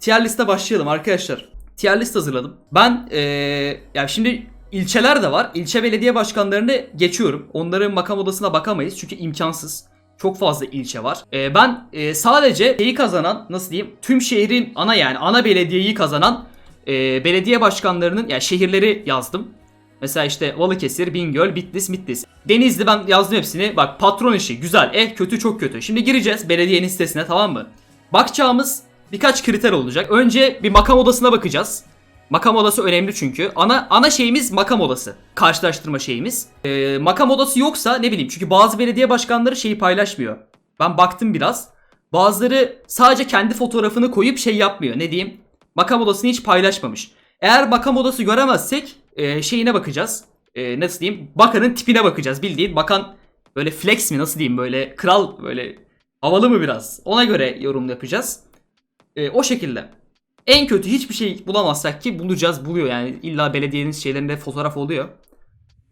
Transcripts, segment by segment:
tier liste başlayalım arkadaşlar. Tier list hazırladım. Ben eee yani şimdi ilçeler de var. İlçe belediye başkanlarını geçiyorum. Onların makam odasına bakamayız çünkü imkansız. Çok fazla ilçe var. Eee, ben eee, sadece şeyi kazanan nasıl diyeyim tüm şehrin ana yani ana belediyeyi kazanan eee, belediye başkanlarının yani şehirleri yazdım. Mesela işte Balıkesir, Bingöl, Bitlis, Mitlis. Denizli ben yazdım hepsini. Bak patron işi güzel, ev kötü çok kötü. Şimdi gireceğiz belediyenin sitesine tamam mı? Bakacağımız birkaç kriter olacak. Önce bir makam odasına bakacağız. Makam odası önemli çünkü. Ana ana şeyimiz makam odası. Karşılaştırma şeyimiz. Ee, makam odası yoksa ne bileyim çünkü bazı belediye başkanları şeyi paylaşmıyor. Ben baktım biraz. Bazıları sadece kendi fotoğrafını koyup şey yapmıyor. Ne diyeyim? Makam odasını hiç paylaşmamış. Eğer makam odası göremezsek e, şeyine bakacağız. E, nasıl diyeyim? Bakanın tipine bakacağız. Bildiğin bakan böyle flex mi nasıl diyeyim böyle kral böyle havalı mı biraz? Ona göre yorum yapacağız. E, o şekilde. En kötü hiçbir şey bulamazsak ki bulacağız buluyor yani illa belediyenin şeylerinde fotoğraf oluyor.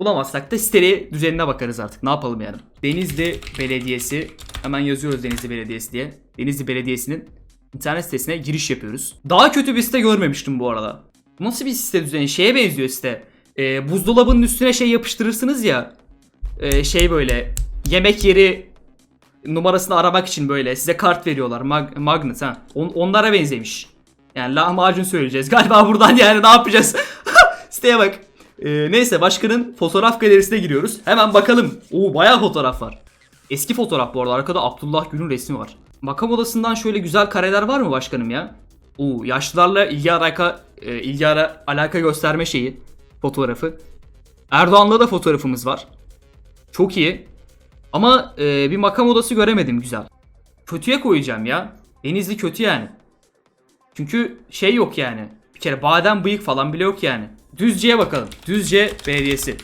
Bulamazsak da siteli düzenine bakarız artık. Ne yapalım yani? Denizli Belediyesi hemen yazıyoruz Denizli Belediyesi diye. Denizli Belediyesi'nin internet sitesine giriş yapıyoruz. Daha kötü bir site görmemiştim bu arada. Nasıl bir site düzeni? Şeye benziyor site. Ee, buzdolabının üstüne şey yapıştırırsınız ya. Ee, şey böyle yemek yeri numarasını aramak için böyle size kart veriyorlar. Mag- magnet ha. On- onlara benzemiş. Yani lahmacun söyleyeceğiz. Galiba buradan yani ne yapacağız? Siteye bak. Ee, neyse başkanın fotoğraf galerisine giriyoruz. Hemen bakalım. Oo bayağı fotoğraf var. Eski fotoğraf bu arada. Arkada Abdullah Gül'ün resmi var. Makam odasından şöyle güzel kareler var mı başkanım ya? Oo yaşlılarla ilgi alaka e, ilgi ara, alaka gösterme şeyi fotoğrafı. Erdoğan'la da fotoğrafımız var. Çok iyi. Ama e, bir makam odası göremedim güzel. Kötüye koyacağım ya. Denizli kötü yani. Çünkü şey yok yani. Bir kere badem bıyık falan bile yok yani. Düzce'ye bakalım. Düzce Belediyesi.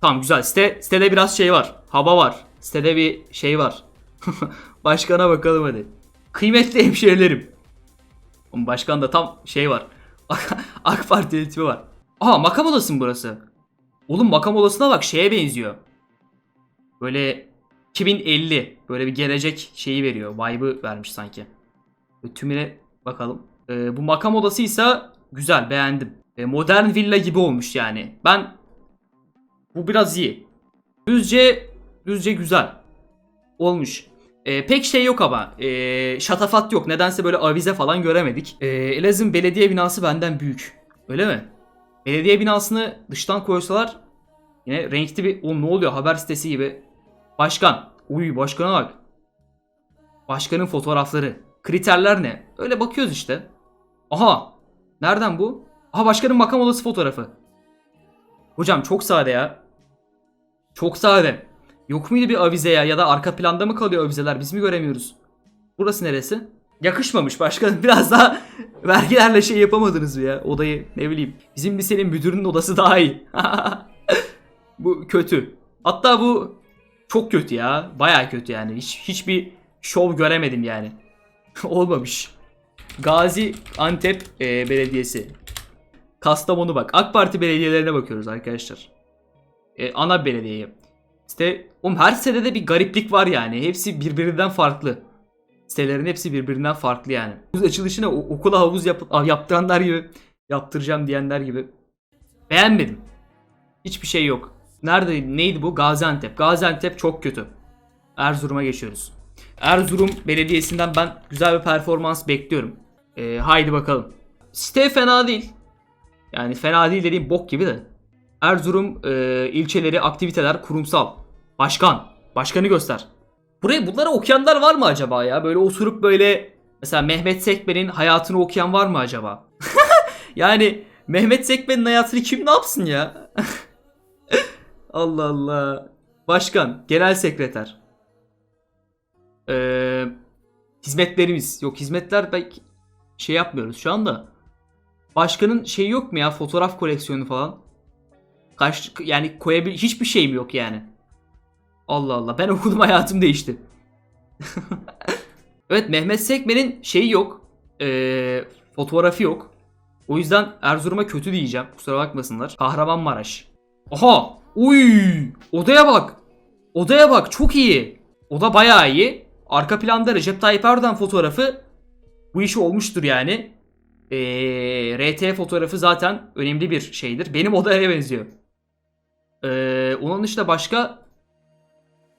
Tamam güzel. Site, sitede biraz şey var. Hava var. Sitede bir şey var. Başkana bakalım hadi. Kıymetli hemşehrilerim. Oğlum Başkan da tam şey var. AK Parti tipi var. Aha makam odası mı burası? Oğlum makam odasına bak şeye benziyor. Böyle 2050 böyle bir gelecek şeyi veriyor. Vibe'ı vermiş sanki. Tümüne bakalım. Ee, bu makam odasıysa güzel beğendim. Ee, modern villa gibi olmuş yani. Ben bu biraz iyi. Düzce düzce güzel. Olmuş. Ee, pek şey yok ama. Ee, şatafat yok. Nedense böyle avize falan göremedik. Ee, Elazığ belediye binası benden büyük. Öyle mi? Belediye binasını dıştan koysalar yine renkli bir... Oğlum ne oluyor haber sitesi gibi. Başkan. Uy başkana bak. Başkanın fotoğrafları. Kriterler ne? Öyle bakıyoruz işte. Aha. Nereden bu? Aha başkanın makam odası fotoğrafı. Hocam çok sade ya. Çok sade. Yok muydu bir avize ya ya da arka planda mı kalıyor avizeler biz mi göremiyoruz? Burası neresi? Yakışmamış başkanım biraz daha vergilerle şey yapamadınız mı ya odayı ne bileyim. Bizim lisenin müdürünün odası daha iyi. bu kötü. Hatta bu çok kötü ya. Baya kötü yani. Hiç hiçbir şov göremedim yani. Olmamış. Gazi Antep e, Belediyesi. Kastamonu bak. AK Parti belediyelerine bakıyoruz arkadaşlar. E, ana belediyeye. İşte oğlum her sitede de bir gariplik var yani. Hepsi birbirinden farklı. Sitelerin hepsi birbirinden farklı yani. Havuz açılışına okula havuz yap yaptıranlar gibi yaptıracağım diyenler gibi. Beğenmedim. Hiçbir şey yok. Nerede neydi bu? Gaziantep. Gaziantep çok kötü. Erzurum'a geçiyoruz. Erzurum Belediyesi'nden ben güzel bir performans bekliyorum. Ee, haydi bakalım. Site fena değil. Yani fena değil dediğim bok gibi de. Erzurum e, ilçeleri, aktiviteler, kurumsal. Başkan. Başkanı göster. Buraya bunları okuyanlar var mı acaba ya? Böyle oturup böyle mesela Mehmet Sekmen'in hayatını okuyan var mı acaba? yani Mehmet Sekmen'in hayatını kim ne yapsın ya? Allah Allah. Başkan, genel sekreter. Ee, hizmetlerimiz. Yok hizmetler belki şey yapmıyoruz şu anda. Başkanın şey yok mu ya fotoğraf koleksiyonu falan? Kaç yani koyabil hiçbir şeyim yok yani. Allah Allah ben okudum hayatım değişti. evet Mehmet Sekmen'in şeyi yok. Ee, fotoğrafı yok. O yüzden Erzurum'a kötü diyeceğim. Kusura bakmasınlar. Kahramanmaraş. Aha! Uy! Odaya bak. Odaya bak çok iyi. Oda bayağı iyi. Arka planda Recep Tayyip Erdoğan fotoğrafı bu iş olmuştur yani. Ee, RT fotoğrafı zaten önemli bir şeydir. Benim odaya benziyor. Ee, onun dışında başka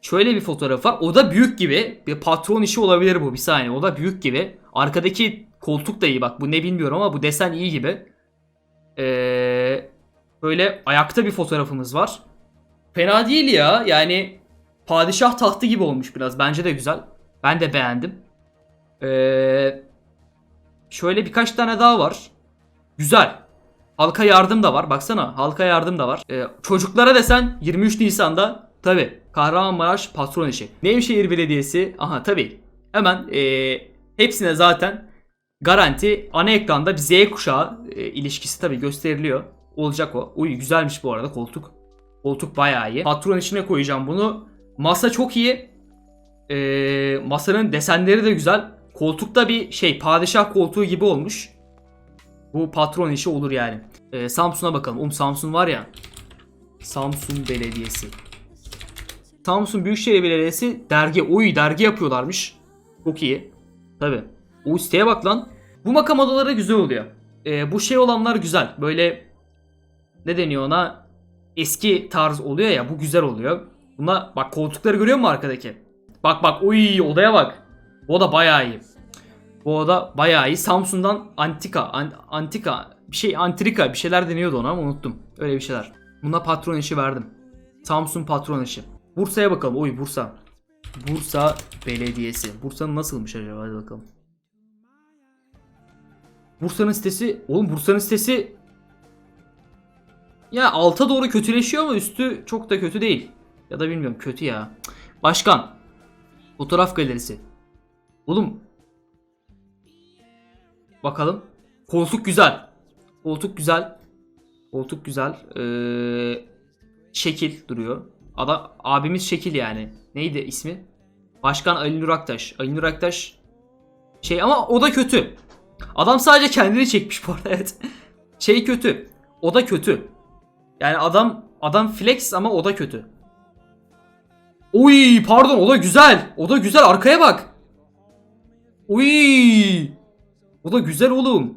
şöyle bir fotoğraf var. O da büyük gibi. Bir patron işi olabilir bu. Bir saniye. O da büyük gibi. Arkadaki koltuk da iyi bak. Bu ne bilmiyorum ama bu desen iyi gibi. Ee, böyle ayakta bir fotoğrafımız var. Fena değil ya. Yani padişah tahtı gibi olmuş biraz. Bence de güzel. Ben de beğendim. Ee, şöyle birkaç tane daha var. Güzel. Halka yardım da var. Baksana halka yardım da var. Ee, çocuklara desen 23 Nisan'da tabi Kahramanmaraş patron işi. Nevşehir Belediyesi aha tabi hemen ee, hepsine zaten garanti ana ekranda bir Z kuşağı e, ilişkisi tabi gösteriliyor. Olacak o. Uy güzelmiş bu arada koltuk. Koltuk bayağı iyi. Patron içine koyacağım bunu. Masa çok iyi. Ee, masanın desenleri de güzel. Koltukta bir şey padişah koltuğu gibi olmuş. Bu patron işi olur yani. Ee, Samsun'a bakalım. Um Samsun var ya. Samsun Belediyesi. Samsun Büyükşehir Belediyesi dergi. Oy dergi yapıyorlarmış. Çok iyi. Tabi. O siteye bak lan. Bu makam odaları güzel oluyor. Ee, bu şey olanlar güzel. Böyle ne deniyor ona? Eski tarz oluyor ya. Bu güzel oluyor. Buna bak koltukları görüyor musun arkadaki? Bak bak oy odaya bak. Bu oda bayağı iyi. Bu oda bayağı iyi. Samsun'dan antika, an- antika, bir şey antrika bir şeyler deniyordu ona ama unuttum. Öyle bir şeyler. Buna patron işi verdim. Samsun patron işi. Bursa'ya bakalım. Oy Bursa. Bursa Belediyesi. Bursa'nın nasılmış acaba? Hadi bakalım. Bursa'nın sitesi, oğlum Bursa'nın sitesi ya alta doğru kötüleşiyor ama üstü çok da kötü değil. Ya da bilmiyorum kötü ya. Başkan. Fotoğraf galerisi. Oğlum. Bakalım. Koltuk güzel. Koltuk güzel. Koltuk güzel. Ee, şekil duruyor. Ada, abimiz şekil yani. Neydi ismi? Başkan Ali Nur Aktaş. Ali Nur Aktaş şey ama o da kötü. Adam sadece kendini çekmiş bu arada evet. Şey kötü. O da kötü. Yani adam adam flex ama o da kötü. Oy pardon o da güzel. O da güzel arkaya bak. Oy. O da güzel oğlum.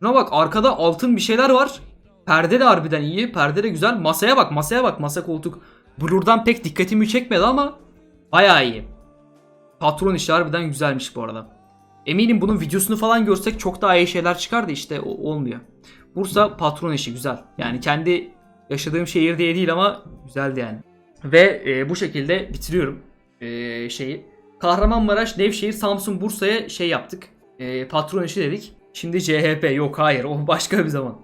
Şuna bak arkada altın bir şeyler var. Perde de harbiden iyi. Perde de güzel. Masaya bak masaya bak. Masa koltuk. Blur'dan pek dikkatimi çekmedi ama bayağı iyi. Patron işi harbiden güzelmiş bu arada. Eminim bunun videosunu falan görsek çok daha iyi şeyler çıkar da işte olmuyor. Bursa patron işi güzel. Yani kendi yaşadığım şehir diye değil ama güzeldi yani. Ve e, bu şekilde bitiriyorum e, şeyi. Kahramanmaraş, Nevşehir, Samsun, Bursa'ya şey yaptık. E, patron işi dedik. Şimdi CHP yok hayır o başka bir zaman.